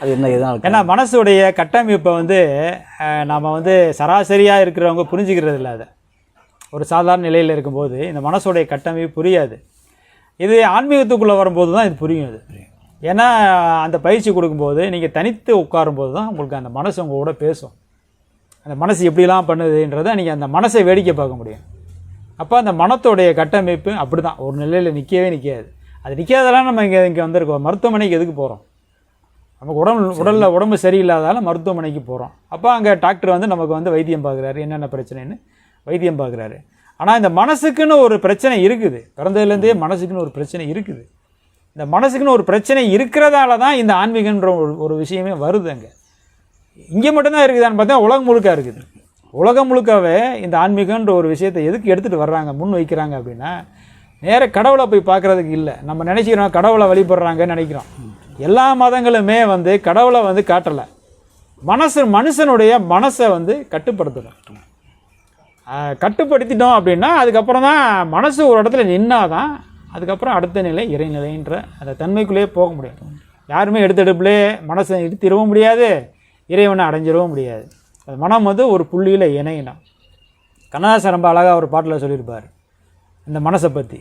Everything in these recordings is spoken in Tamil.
அது என்ன எதனால் ஏன்னா மனசுடைய கட்டமைப்பை வந்து நாம் வந்து சராசரியாக இருக்கிறவங்க புரிஞ்சுக்கிறது இல்லை அதை. ஒரு சாதாரண நிலையில் இருக்கும்போது இந்த மனசுடைய கட்டமைப்பு புரியாது. இது ஆன்மீகத்துக்குள்ளே வரும்போது தான் இது புரியும் இது ஏன்னா அந்த பயிற்சி கொடுக்கும்போது நீங்கள் தனித்து உட்காரும்போது தான் உங்களுக்கு அந்த மனசு உங்கள் கூட பேசும். அந்த மனசு எப்படிலாம் பண்ணுதுன்றதை நீங்கள் அந்த மனசை வேடிக்கை பார்க்க முடியும். அப்போ அந்த மனத்தோடைய கட்டமைப்பு அப்படி தான் ஒரு நிலையில் நிற்கவே நிற்காது அது நிற்காதெல்லாம் நம்ம இங்கே இங்கே வந்திருக்கோம். மருத்துவமனைக்கு எதுக்கு போகிறோம் நமக்கு உடம்பு உடலில் உடம்பு சரியில்லாதால மருத்துவமனைக்கு போகிறோம் அப்போ அங்கே டாக்டர் வந்து நமக்கு வந்து வைத்தியம் பார்க்குறாரு. என்னென்ன பிரச்சனைன்னு வைத்தியம் பார்க்குறாரு. ஆனால் இந்த மனசுக்குன்னு ஒரு பிரச்சனை இருக்குது. பிறந்ததுலேருந்தே மனசுக்குன்னு ஒரு பிரச்சனை இருக்குது. இந்த மனசுக்குன்னு ஒரு பிரச்சனை இருக்கிறதால தான் இந்த ஆன்மீகன்ற ஒரு ஒரு விஷயமே வருது அங்கே. இங்கே மட்டும்தான் இருக்குதான்னு பார்த்தா உலகம் முழுக்க இருக்குது. உலகம் முழுக்கவே இந்த ஆன்மீகன்ற ஒரு விஷயத்தை எதுக்கு எடுத்துகிட்டு வர்றாங்க முன் வைக்கிறாங்க அப்படின்னா நேர கடவுளை போய் பார்க்குறதுக்கு இல்லை. நம்ம நினைக்கிறோம் கடவுளை வழிபடுறாங்கன்னு நினைக்கிறோம். எல்லா மதங்களுமே வந்து கடவுளை வந்து காட்டலை. மனசு மனுஷனுடைய மனசை வந்து கட்டுப்படுத்தணும் கட்டுப்படுத்திட்டோம் அப்படின்னா அதுக்கப்புறம் தான் மனசு ஒரு இடத்துல நின்னாதான் அதுக்கப்புறம் அடுத்த நிலை இறைநிலைன்ற அந்த தன்மைக்குள்ளேயே போக முடியும் யாருமே எடுத்தெடுப்புலே மனசை இழுத்திடவும் முடியாது இறைவனை அடைஞ்சிடவும் முடியாது. அது மனம் வந்து ஒரு புள்ளியில் இணையணும் கண்ணதாசன் ரொம்ப அழகாக ஒரு பாட்டில் சொல்லியிருப்பார் இந்த மனசை பற்றி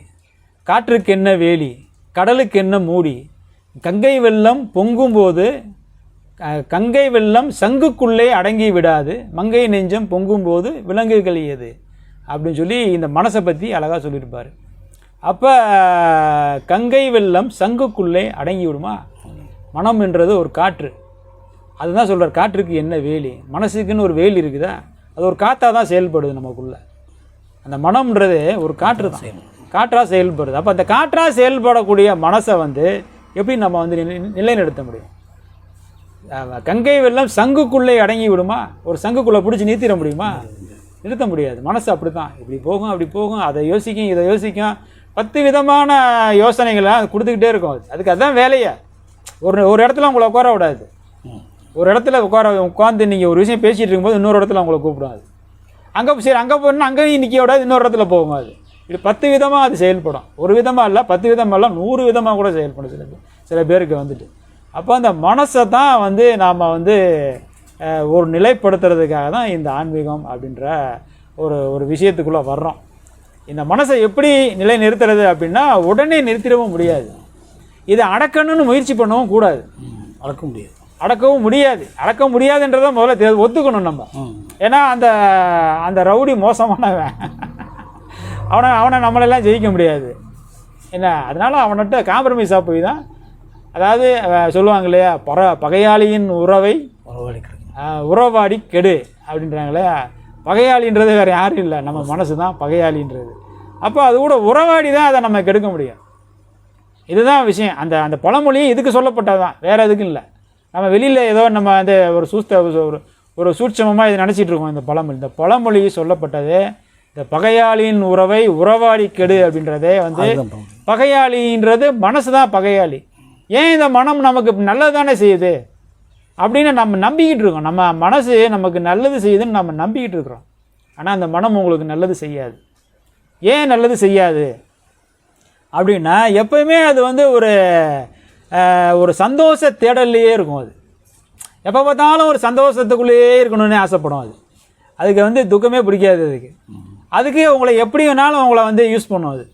காற்றுக்கு என்ன வேலி கடலுக்கு என்ன மூடி கங்கை வெள்ளம் பொங்கும்போது கங்கை வெள்ளம் சங்குக்குள்ளே அடங்கி விடாது. மங்கை நெஞ்சம் பொங்கும்போது விலங்குகள் ஏது அப்படின்னு சொல்லி இந்த மனசை பற்றி அழகாக சொல்லியிருப்பார். அப்போ கங்கை வெள்ளம் சங்குக்குள்ளே அடங்கி விடுமா? மனம் என்றது ஒரு காற்று. அதுதான் சொல்கிறார் காற்றுக்கு என்ன வேலி? மனசுக்குன்னு ஒரு வேலி இருக்குதா? அது ஒரு காற்றாக தான் செயல்படுது நமக்குள்ள. அந்த மனம்ன்றது ஒரு காற்று தான். காற்றாக செயல்படுது. அப்போ அந்த காற்றாக செயல்படக்கூடிய மனசை வந்து எப்படி நம்ம வந்து நிலை- நிலைநிறுத்த முடியும்? கங்கை வெள்ளம் சங்குக்குள்ளே அடங்கி விடுமா? ஒரு சங்குக்குள்ளே பிடிச்சி நிறுத்திட முடியுமா? நிறுத்த முடியாது. மனசு அப்படி தான் இப்படி போகும் அப்படி போகும். அதை யோசிக்கும் இதை யோசிக்கும். பத்து விதமான யோசனைகளை அது கொடுத்துக்கிட்டே இருக்கும். அது அதுக்கு அதுதான் வேலையை. ஒரு ஒரு இடத்துல உங்களை உட்கார விடாது. ஒரு இடத்துல உட்கார உட்காந்து நீங்கள் ஒரு விஷயம் பேசிகிட்டு இருக்கும்போது இன்னொரு இடத்துல உங்களை கூப்பிடும் அது அங்கே சரி அங்கே போனால் அங்கேயும் நிற்க விடாது இன்னொரு இடத்துல போகும் அது இது பத்து விதமாக அது செயல்படும். ஒரு விதமாக இல்லை பத்து விதமாக இல்லை நூறு விதமாக கூட செயல்படும் சில பேர். சில பேருக்கு வந்துட்டு. அப்போ அந்த மனசை தான் வந்து நாம் வந்து ஒரு நிலைப்படுத்துறதுக்காக தான் இந்த ஆன்மீகம் அப்படின்ற ஒரு ஒரு விஷயத்துக்குள்ளே வர்றோம். இந்த மனசை எப்படி நிலை நிறுத்துறது அப்படின்னா உடனே நிறுத்திடவும் முடியாது. இதை அடக்கணும்னு முயற்சி பண்ணவும் கூடாது. வளர்க்க முடியாது. அடக்கவும் முடியாது. அடக்க முடியாதுன்றதை முதல்ல ஒத்துக்கணும் நம்ம. ஏன்னா அந்த அந்த ரவுடி மோசமானவன். அவனை அவனை நம்மளெல்லாம் ஜெயிக்க முடியாது. என்ன? அதனால் அவன்கிட்ட காம்ப்ரமைஸாக போய் தான் அதாவது சொல்லுவாங்க இல்லையா பர பகையாளியின் உறவை உறவாடி கெடு அப்படின்றாங்களே. பகையாளின்றது வேறு யாரும் இல்லை நம்ம மனசு தான் பகையாளின்றது. அப்போ அது கூட உறவாடி தான் அதை நம்ம கெடுக்க முடியும். இதுதான் விஷயம். அந்த அந்த பழமொழியும் இதுக்கு சொல்லப்பட்டதான் வேற எதுக்கும் இல்லை. நம்ம வெளியில் ஏதோ நம்ம அந்த ஒரு சூஸ்த ஒரு ஒரு சூட்சமமாக இது நினச்சிட்டு இருக்கோம் இந்த பழமொழி. இந்த பழமொழி சொல்லப்பட்டது இந்த பகையாளியின் உறவை உறவாடி கெடு அப்படின்றதே வந்து. பகையாளின்றது மனசு தான் பகையாளி. ஏன் இந்த மனம் நமக்கு நல்லது தானே செய்யுது? அப்படின்னு நம்ம நம்பிக்கிட்டு இருக்கோம். நம்ம மனசு நமக்கு நல்லது செய்யுதுன்னு நம்ம நம்பிக்கிட்டு இருக்கிறோம். ஆனால் அந்த மனம் உங்களுக்கு நல்லது செய்யாது. ஏன் நல்லது செய்யாது? அப்படின்னா எப்பயுமே அது வந்து ஒரு ஒரு சந்தோஷ தேடல்லையே இருக்கும் அது. எப்போ பார்த்தாலும் ஒரு சந்தோஷத்துக்குள்ளேயே இருக்கணும்னு ஆசைப்படும் அது. அதுக்கு வந்து துக்கமே பிடிக்காது அதுக்கு. அதுக்கு உங்களை எப்படி வேணாலும் உங்களை வந்து யூஸ் பண்ணும் அது.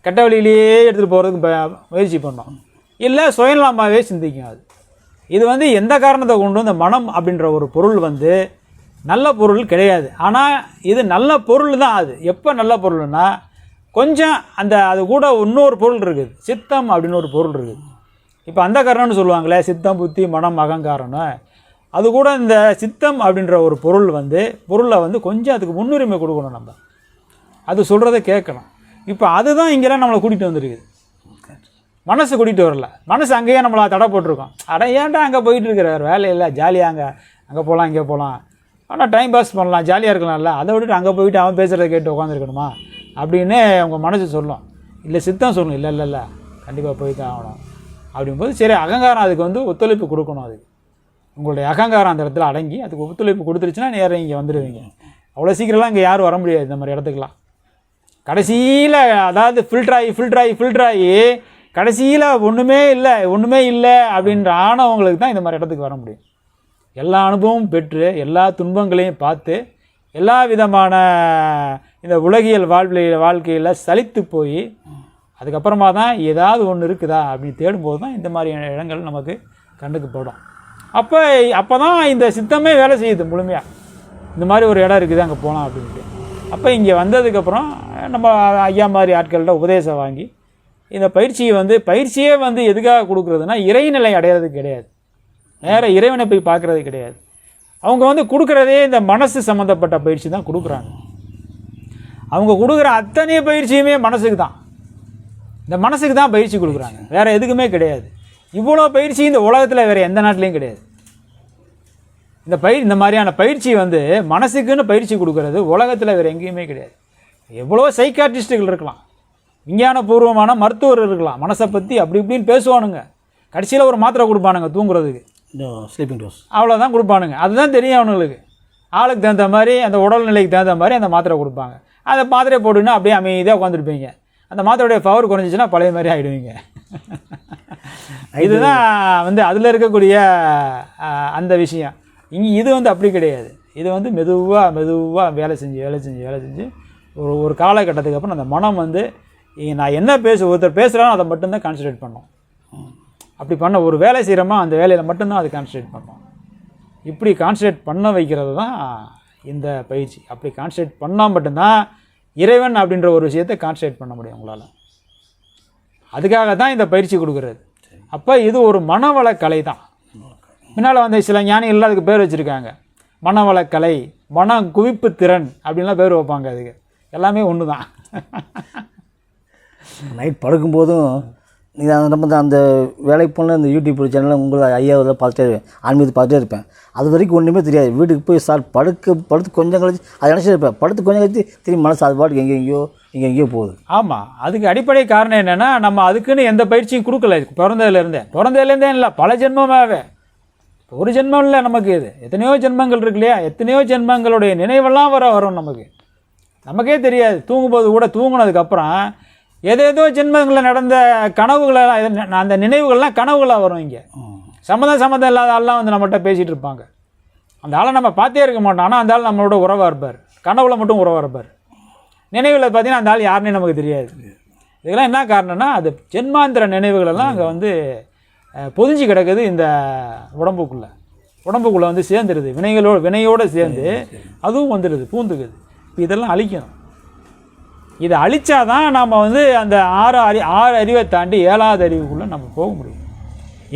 கெட்ட வழியிலேயே எடுத்துகிட்டு போகிறதுக்கு ப- முயற்சி பண்ணும். இல்லை சுயநலமாகவே சிந்திக்கும் அது. இது வந்து எந்த காரணத்தை கொண்டு இந்த மனம் அப்படின்ற ஒரு பொருள் வந்து நல்ல பொருள் கிடையாது. ஆனால் இது நல்ல பொருள் தான் அது. எப்போ நல்ல பொருள்னா கொஞ்சம் அந்த அது கூட இன்னொரு பொருள் இருக்குது. சித்தம் அப்படின்னு ஒரு பொருள் இருக்குது. இப்போ அந்த காரணம்னு சொல்லுவாங்களே சித்தம் புத்தி மனம் அகங்காரம்னு. அது கூட இந்த சித்தம் அப்படின்ற ஒரு பொருள் வந்து பொருளை வந்து கொஞ்சம் அதுக்கு முன்னுரிமை கொடுக்கணும் நம்ம. அது சொல்கிறத கேட்கணும். இப்போ அதுதான் இங்கெல்லாம் நம்மளை கூட்டிகிட்டு வந்திருக்குது. மனசு கூட்டிகிட்டு வரல. மனசு அங்கேயே நம்மளை தடை போட்டிருக்கோம். அட ஏன்டா அங்கே போயிட்டு இருக்கிற? வேறு வேலை இல்லை. ஜாலியாக அங்கே அங்கே போகலாம் இங்கே போகலாம் ஆனால் டைம் பாஸ் பண்ணலாம். ஜாலியாக இருக்கலாம்ல அதை விட்டுட்டு அங்கே போயிட்டு அவன் பேசுகிறத கேட்டு உட்காந்துருக்கணுமா அப்படின்னு உங்கள் மனசு சொல்லும். இல்லை சித்தம் சொல்லும். இல்லை இல்லை இல்லை. கண்டிப்பாக போய் தான் ஆகணும். அப்படிங்கும்போது சரி அகங்காரம் அதுக்கு வந்து ஒத்துழைப்பு கொடுக்கணும் அதுக்கு. உங்களுடைய அகங்காரம் அந்த இடத்துல அடங்கி அதுக்கு ஒத்துழைப்பு கொடுத்துருச்சுன்னா நேரம் இங்கே வந்துடுவீங்க அவ்வளோ சீக்கிரம்லாம் இங்கே யாரும் வர முடியாது இந்த மாதிரி இடத்துக்குலாம் கடைசியில் அதாவது ஃபில்ட்ராகி ஃபில்ட்ராகி ஃபில்ட்ராகி கடைசியில் ஒன்றுமே இல்லை ஒன்றுமே இல்லை அப்படின்ற ஆனவங்களுக்கு தான் இந்த மாதிரி இடத்துக்கு வர முடியும். எல்லா அனுபவமும் பெற்று எல்லா துன்பங்களையும் பார்த்து எல்லா விதமான இந்த உலகியல் வாழ்வியல் வாழ்க்கையில் சலித்து போய் அதுக்கப்புறமா தான் ஏதாவது ஒன்று இருக்குதா அப்படின்னு தேடும்போது தான் இந்த மாதிரியான இடங்கள் நமக்கு கண்ணுக்கு போடும். அப்போ அப்போ தான் இந்த சித்தமே வேலை செய்யுது முழுமையாக இந்த மாதிரி ஒரு இடம் இருக்குது அங்கே போகலாம் அப்படின்ட்டு. அப்போ இங்கே வந்ததுக்கப்புறம் நம்ம ஐயா மாதிரி ஆட்கள்கிட்ட உபதேசம் வாங்கி இந்த பயிற்சியை வந்து பயிற்சியே வந்து எதுக்காக கொடுக்குறதுனா இறைநிலை அடையிறது கிடையாது. நேராக இறைவனை போய் பார்க்குறது கிடையாது. அவங்க வந்து கொடுக்குறதே இந்த மனசு சம்மந்தப்பட்ட பயிற்சி தான் கொடுக்குறாங்க. அவங்க கொடுக்குற அத்தனை பயிற்சியுமே மனசுக்கு தான். இந்த மனசுக்கு தான் பயிற்சி கொடுக்குறாங்க. வேறு எதுக்குமே கிடையாது. இவ்வளோ பயிற்சி இந்த உலகத்தில் வேறு எந்த நாட்டிலையும் கிடையாது. இந்த பயிர் இந்த மாதிரியான பயிற்சி வந்து மனசுக்குன்னு பயிற்சி கொடுக்கறது உலகத்தில் வேறு எங்கேயுமே கிடையாது. எவ்வளோ சைக்காட்ரிஸ்ட்டுகள் இருக்கலாம். விஞ்ஞானபூர்வமான மருத்துவர் இருக்கலாம். மனசை பற்றி அப்படி இப்படின்னு பேசுவானுங்க. கடைசியில் ஒரு மாத்திரை கொடுப்பானுங்க தூங்குறதுக்கு. ஸ்லீப்பிங் டோஸ் அவ்வளோதான் கொடுப்பானுங்க. அதுதான் தெரியும் அவனுங்களுக்கு. ஆளுக்கு தகுந்த மாதிரி அந்த உடல்நிலைக்கு தகுந்த மாதிரி அந்த மாத்திரை கொடுப்பாங்க. அந்த மாத்திரையை போட்டுன்னா அப்படியே அமைதியாக உட்காந்துருப்பீங்க அந்த மாத்திரையுடைய பவர் குறைஞ்சிச்சுன்னா பழைய மாதிரி ஆகிடுவீங்க இதுதான் வந்து அதில் இருக்கக்கூடிய அந்த விஷயம். இங்கே இது வந்து அப்படி கிடையாது. இது வந்து மெதுவாக மெதுவாக வேலை செஞ்சு வேலை செஞ்சு வேலை செஞ்சு ஒரு ஒரு காலகட்டத்துக்கு அப்புறம் அந்த மனம் வந்து நான் என்ன பேச ஒருத்தர் பேசுகிறானோ அதை மட்டும்தான் கான்சன்ட்ரேட் பண்ணோம். அப்படி பண்ண ஒரு வேலை செய்கிறோமா அந்த வேலையில் மட்டும்தான் அது கான்சன்ட்ரேட் பண்ணோம். இப்படி கான்சன்ட்ரேட் பண்ண வைக்கிறது தான் இந்த பயிற்சி. அப்படி கான்சன்ட்ரேட் பண்ணால் மட்டும்தான் இறைவன் அப்படின்ற ஒரு விஷயத்தை கான்சன்ட்ரேட் பண்ண முடியும் உங்களால். அதுக்காக தான் இந்த பயிற்சி கொடுக்குறது. அப்போ இது ஒரு மனவள கலை தான் முன்னால் வந்து சில ஞானிகள்லாம் அதுக்கு பேர் வச்சுருக்காங்க. மனவள கலை மன குவிப்பு திறன் அப்படின்லாம் பேர் வைப்பாங்க அதுக்கு. எல்லாமே ஒன்று தான் நைட் படுக்கும்போதும் நீங்கள் அந்த நம்ம அந்த வேலைக்கு போன இந்த யூடியூப் சேனலில் உங்களை ஐயாவில் பார்த்துட்டே இருப்பேன். ஆன்மீகத்தை பார்த்துட்டே இருப்பேன். அது வரைக்கும் ஒன்றுமே தெரியாது. வீட்டுக்கு போய் சார் படுக்க படுத்து கொஞ்சம் கழிச்சு அதை நினச்சிட்டு இருப்பேன். படுத்து கொஞ்சம் கழிச்சு திரும்பி மனசு அது பாட்டுக்கு எங்கே எங்கேயோ எங்கே எங்கேயோ போகுது. ஆமாம் அதுக்கு அடிப்படை காரணம் என்னென்னா நம்ம அதுக்குன்னு எந்த பயிற்சியும் கொடுக்கல. பிறந்ததுலேருந்தே பிறந்ததுலேருந்தே இல்லை. பல ஜென்மமாகவே ஒரு ஜென்மம் இல்லை நமக்கு இது. எத்தனையோ ஜென்மங்கள் இருக்கு இல்லையா? எத்தனையோ ஜென்மங்களுடைய நினைவெல்லாம் வர வரும் நமக்கு. நமக்கே தெரியாது. தூங்கும்போது கூட தூங்குனதுக்கப்புறம் ஏதேதோ ஜென்மங்களில் நடந்த கனவுகளெல்லாம் அந்த நினைவுகள்லாம் கனவுகளாக வரும் இங்கே. சம்மந்தம் சம்மந்தம் இல்லாத ஆள்லாம் வந்து நம்மகிட்ட பேசிகிட்டு இருப்பாங்க. அந்த ஆளை நம்ம பார்த்தே இருக்க மாட்டோம். ஆனால் அந்த ஆள் நம்மளோட உறவாக இருப்பார் கனவுல மட்டும் உறவாக இருப்பார் நினைவில் பார்த்தீங்கன்னா அந்த ஆள் யாருன்னே நமக்கு தெரியாது. இதுக்கெல்லாம் என்ன காரணம்னா அது ஜென்மாந்திர நினைவுகளெல்லாம் அங்கே வந்து பொதிஞ்சு கிடக்குது இந்த உடம்புக்குள்ளே. உடம்புக்குள்ளே வந்து சேர்ந்துருது. வினைகளோடு வினையோடு சேர்ந்து அதுவும் வந்துடுது பூந்துக்குது. இப்போ இதெல்லாம் அழிக்கணும். இதை அழிச்சாதான் நாம் வந்து அந்த ஆறு அறி ஆறு அறிவை தாண்டி ஏழாவது அறிவுக்குள்ளே நம்ம போக முடியும்.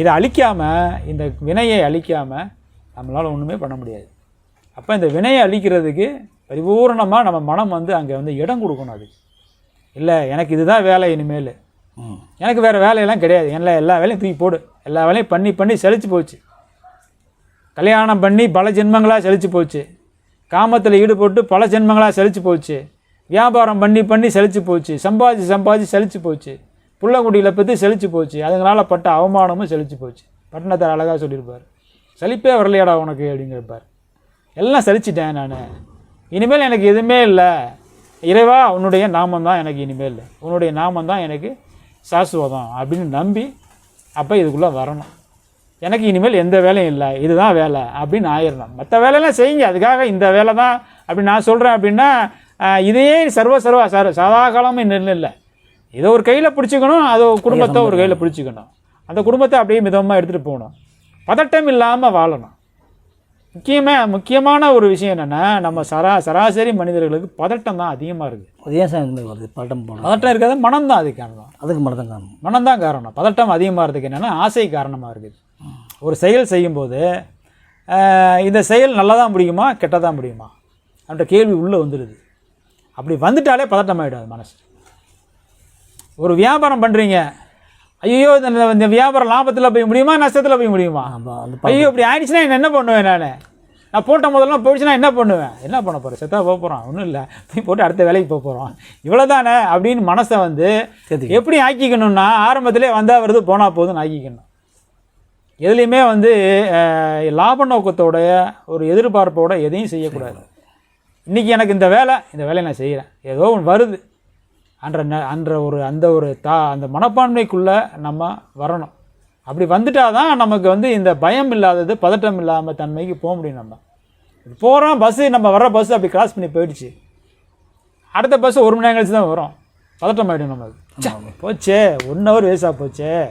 இதை அழிக்காமல் இந்த வினையை அழிக்காமல் நம்மளால் ஒன்றுமே பண்ண முடியாது. அப்போ இந்த வினையை அழிக்கிறதுக்கு பரிபூர்ணமாக நம்ம மனம் வந்து அங்கே வந்து இடம் கொடுக்கணும் அதுக்கு. இல்லை எனக்கு இதுதான் வேலை இனிமேல். எனக்கு வேறு வேலையெல்லாம் கிடையாது. எல்லாம் எல்லா வேலையும் தூக்கி போடு. எல்லா வேலையும் பண்ணி பண்ணி செழிச்சு போச்சு. கல்யாணம் பண்ணி பல ஜென்மங்களாக செழிச்சு போச்சு. காமத்தில் ஈடுபட்டு பல ஜென்மங்களாக செழிச்சு போச்சு. வியாபாரம் பண்ணி பண்ணி செழிச்சு போச்சு. சம்பாதிச்சு சம்பாதிச்சு செழிச்சு போச்சு. புள்ளங்குடியில் பற்றி செழிச்சு போச்சு. அதனால் பட்ட அவமானமும் செழிச்சு போச்சு. பட்டணத்தை அழகாக சொல்லியிருப்பார். செழிப்பே வரலையாடா உனக்கு அப்படிங்கிறப்பார். எல்லாம் செழிச்சிட்டேன் நான். இனிமேல் எனக்கு எதுவுமே இல்லை. இறைவா உன்னுடைய நாமம் தான் எனக்கு இனிமேல். உன்னுடைய நாமம் தான் எனக்கு சாஸ்வதம் அப்படின்னு நம்பி அப்போ இதுக்குள்ளே வரணும். எனக்கு இனிமேல் எந்த வேலையும் இல்லை இதுதான் வேலை அப்படின்னு ஆயிடணும் மற்ற வேலையெல்லாம் செய்யுங்க அதுக்காக இந்த வேலை தான் அப்படி நான் சொல்கிறேன் அப்படின்னா இதையே சர்வ சர்வ சார் சதா காலமே இன்னும் இல்லை. இதை ஒரு கையில் பிடிச்சிக்கணும் அது குடும்பத்தை ஒரு கையில் பிடிச்சிக்கணும். அந்த குடும்பத்தை அப்படியே மிதமாக எடுத்துகிட்டு போகணும். பதட்டம் இல்லாமல் வாழணும். முக்கியமாக முக்கியமான ஒரு விஷயம் என்னென்னா நம்ம சரா சராசரி மனிதர்களுக்கு பதட்டம் தான் அதிகமாக இருக்குது அது ஏன் சார் இந்த வருது? பட்டம் போனோம் பதட்டம் இருக்காது மனம் தான் அதுக்கு காரணம். அதுக்கு மட்டும் தான் காரணம். மனம்தான் காரணம். பதட்டம் அதிகமாகிறதுக்கு என்னென்னா ஆசை காரணமாக இருக்குது ஒரு செயல் செய்யும்போது இந்த செயல் நல்லதா முடியுமா கெட்டதா முடியுமா? அப்படின்ற கேள்வி உள்ளே வந்துடுது அப்படி வந்துட்டாலே பதட்டமாயிடும் அது மனசு. ஒரு வியாபாரம் பண்ணுறீங்க ஐயோ இந்த வியாபாரம் லாபத்தில் போய் முடியுமா நஷ்டத்தில் போய் முடியுமா? ஐயோ இப்படி ஆயிடுச்சுன்னா என்ன பண்ணுவேன் நான்? நான் போட்ட முதல்லாம் போயிடுச்சுன்னா என்ன பண்ணுவேன்? என்ன பண்ண போகிறேன் செத்தா போக போகிறோம் ஒன்றும் இல்லை. போய் போட்டு அடுத்த வேலைக்கு போக போகிறோம் இவ்வளோ தானே அப்படின்னு மனசை வந்து எப்படி ஆக்கிக்கணும்னா ஆரம்பத்திலே வந்தால் வருது போனால் போதுன்னு ஆக்கிக்கணும். எதுலேயுமே வந்து லாப நோக்கத்தோட ஒரு எதிர்பார்ப்போட எதையும் செய்யக்கூடாது. இன்றைக்கி எனக்கு இந்த வேலை இந்த வேலையை நான் செய்கிறேன் ஏதோ ஒன்று வருது. அன்ற ந- அன்ற ஒரு அந்த ஒரு தா அந்த மனப்பான்மைக்குள்ளே நம்ம வரணும். அப்படி வந்துட்டால் தான் நமக்கு வந்து இந்த பயம் இல்லாதது பதட்டம் இல்லாமல் தன்மைக்கு போக முடியும் நம்ம. போகிறோம் பஸ்ஸு நம்ம வர்ற பஸ்ஸு அப்படி கிராஸ் பண்ணி போயிடுச்சு. அடுத்த பஸ் ஒரு மணி நேரம் கழிச்சு தான் வரும். பதட்டம் ஆகிடும் நமக்கு போச்சே ஒன் ஹவர் வேஸ்ட்டாக போச்சே.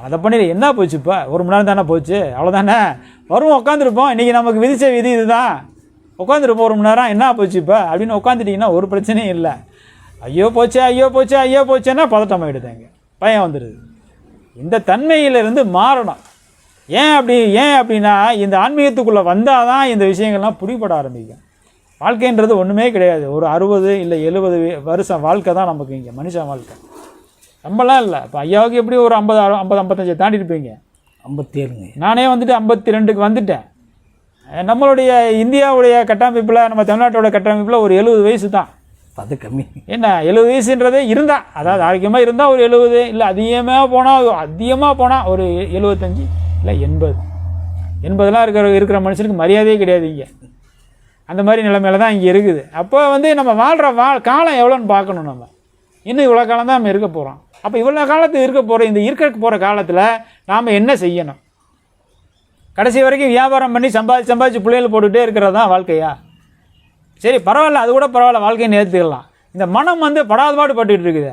அதை பண்ணி என்ன போச்சு இப்போ? ஒரு மணி நேரம் தானே போச்சு. அவ்வளோதானே வருவோம் உட்காந்துருப்போம் இன்றைக்கி நமக்கு விதிச்ச விதி இதுதான். உட்காந்துருப்போம் ஒரு மணி நேரம். என்ன போச்சு இப்போ? அப்படின்னு உட்காந்துட்டிங்கன்னா ஒரு பிரச்சனையும் இல்லை. ஐயோ போச்சே ஐயோ போச்சே ஐயோ போச்சேன்னா பதட்டம் ஆகிடுதாங்க பயம் வந்துடுது இந்த தன்மையிலிருந்து மாறணும். ஏன் அப்படி ஏன் அப்படின்னா இந்த ஆன்மீகத்துக்குள்ளே வந்தால் தான் இந்த விஷயங்கள்லாம் பிடிபட ஆரம்பிக்கும். வாழ்க்கைன்றது ஒன்றுமே கிடையாது. ஒரு அறுபது இல்லை எழுபது வருஷம் வாழ்க்கை தான் நமக்கு இங்கே மனுஷன் வாழ்க்கை. நம்மலாம் இல்லை. இப்போ ஐயாவுக்கு எப்படி ஒரு ஐம்பது ஐம்பது ஐம்பத்தஞ்சு தாண்டி இருப்பீங்க ஐம்பத்தி ஏழுங்க நானே வந்துட்டு ஐம்பத்தி ரெண்டுக்கு வந்துட்டேன் நம்மளுடைய இந்தியாவுடைய கட்டமைப்பில் நம்ம தமிழ்நாட்டோட கட்டமைப்பில் ஒரு எழுபது வயசு தான். அது கம்மி. என்ன எழுபது வயசுன்றதே இருந்தால் அதாவது ஆரோக்கியமாக இருந்தால் ஒரு எழுபது இல்லை அதிகமாக போனால் அதிகமாக போனால் ஒரு எழுபத்தஞ்சி இல்லை எண்பது. எண்பதெல்லாம் இருக்கிற இருக்கிற மனுஷனுக்கு மரியாதையே கிடையாது இங்கே. அந்த மாதிரி நிலைமையில தான் இங்கே இருக்குது. அப்போ வந்து நம்ம வாழ்கிற வாழ் காலம் எவ்வளோன்னு பார்க்கணும் நம்ம. இன்னும் இவ்வளோ காலம் தான் நம்ம இருக்க போகிறோம் அப்போ இவ்வளோ காலத்துக்கு இருக்க போகிற இந்த இருக்க போகிற காலத்தில் நாம் என்ன செய்யணும்? கடைசி வரைக்கும் வியாபாரம் பண்ணி சம்பாதிச்சு சம்பாதிச்சு பிள்ளைகள் போட்டுகிட்டே இருக்கிறது தான் வாழ்க்கையா? சரி பரவாயில்ல அது கூட பரவாயில்ல வாழ்க்கையை நேர்த்துக்கலாம் இந்த மனம் வந்து படாதபாடு பட்டுட்டு இருக்குது.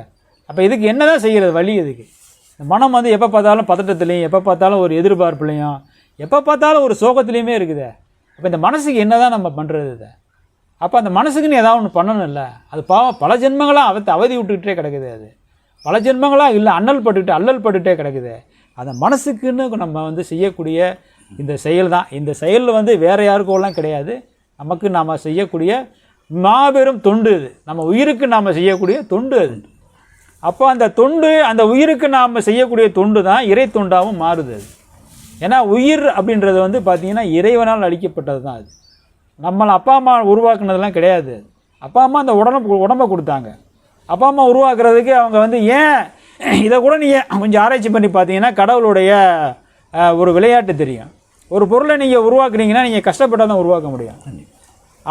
அப்போ இதுக்கு என்ன தான் செய்கிறது வழி இதுக்கு இந்த மனம் வந்து எப்போ பார்த்தாலும் பதட்டத்துலேயும் எப்போ பார்த்தாலும் ஒரு எதிர்பார்ப்புலையும் எப்போ பார்த்தாலும் ஒரு சோகத்துலேயுமே இருக்குது. அப்போ இந்த மனசுக்கு என்ன தான் நம்ம பண்ணுறது இதை? அப்போ அந்த மனசுக்குன்னு ஏதாவது ஒன்று பண்ணணும்ல? அது பாவம் பல ஜென்மங்களாக அவத்தை அவதி விட்டுக்கிட்டே கிடக்குது அது. பல ஜென்மங்களாக இல்லை அண்ணல் பட்டுக்கிட்டு அல்லல் பட்டுக்கிட்டே கிடக்குது. அந்த மனசுக்குன்னு நம்ம வந்து செய்யக்கூடிய இந்த செயல் தான் இந்த செயலில் வந்து வேறு யாருக்கோலாம் கிடையாது. நமக்கு நாம் செய்யக்கூடிய மாபெரும் தொண்டு இது. நம்ம உயிருக்கு நாம் செய்யக்கூடிய தொண்டு அது. அப்போ அந்த தொண்டு அந்த உயிருக்கு நாம் செய்யக்கூடிய தொண்டு தான் இறை தொண்டாகவும் மாறுது அது. ஏன்னா உயிர் அப்படின்றது வந்து பார்த்திங்கன்னா இறைவனால் அளிக்கப்பட்டது தான் அது. நம்மளை அப்பா அம்மா உருவாக்குனதெல்லாம் கிடையாது அது. அப்பா அம்மா அந்த உடம்பு உடம்பை கொடுத்தாங்க. அப்பா அம்மா உருவாக்குறதுக்கு அவங்க வந்து ஏன் இதை கூட நீங்கள் கொஞ்சம் ஆராய்ச்சி பண்ணி பார்த்தீங்கன்னா கடவுளுடைய ஒரு விளையாட்டு தெரியும். ஒரு பொருளை நீங்கள் உருவாக்குனீங்கன்னா நீங்கள் கஷ்டப்பட்டால் தான் உருவாக்க முடியும்.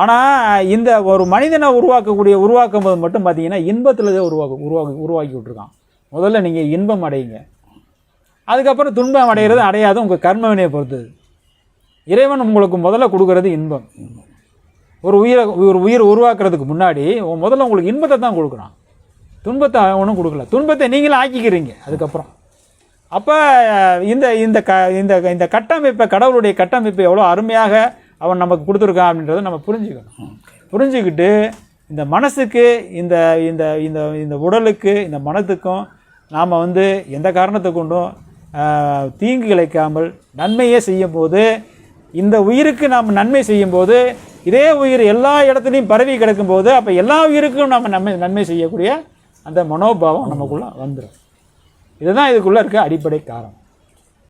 ஆனால் இந்த ஒரு மனிதனை உருவாக்கக்கூடிய உருவாக்கும் போது மட்டும் பார்த்தீங்கன்னா இன்பத்தில் தான் உருவாக்க உருவாக்கி உருவாக்கி விட்ருக்கான் முதல்ல நீங்கள் இன்பம் அடையுங்க. அதுக்கப்புறம் துன்பம் அடைகிறது அடையாது உங்கள் கர்மவினையை பொறுத்தது. இறைவன் உங்களுக்கு முதல்ல கொடுக்கறது இன்பம். ஒரு உயிரை ஒரு உயிர் உருவாக்குறதுக்கு முன்னாடி முதல்ல உங்களுக்கு இன்பத்தை தான் கொடுக்குறான் துன்பத்தை ஒன்றும் கொடுக்கல. துன்பத்தை நீங்களும் ஆக்கிக்கிறீங்க அதுக்கப்புறம். அப்போ இந்த இந்த க இந்த இந்த கட்டமைப்பை கடவுளுடைய கட்டமைப்பை எவ்வளோ அருமையாக அவன் நமக்கு கொடுத்துருக்கான் அப்படின்றத நம்ம புரிஞ்சுக்கணும். புரிஞ்சுக்கிட்டு இந்த மனசுக்கு இந்த இந்த இந்த இந்த உடலுக்கு இந்த மனத்துக்கும் நாம் வந்து எந்த காரணத்தை கொண்டும் தீங்கு இழைக்காமல் நன்மையே செய்யும் போது இந்த உயிருக்கு நாம் நன்மை செய்யும்போது இதே உயிர் எல்லா இடத்துலையும் பரவி கிடக்கும்போது அப்போ எல்லா உயிருக்கும் நம்ம நன்மை நன்மை செய்யக்கூடிய அந்த மனோபாவம் நமக்குள்ளே வந்துடும் இதுதான் இதுக்குள்ளே இருக்க அடிப்படை காரணம்.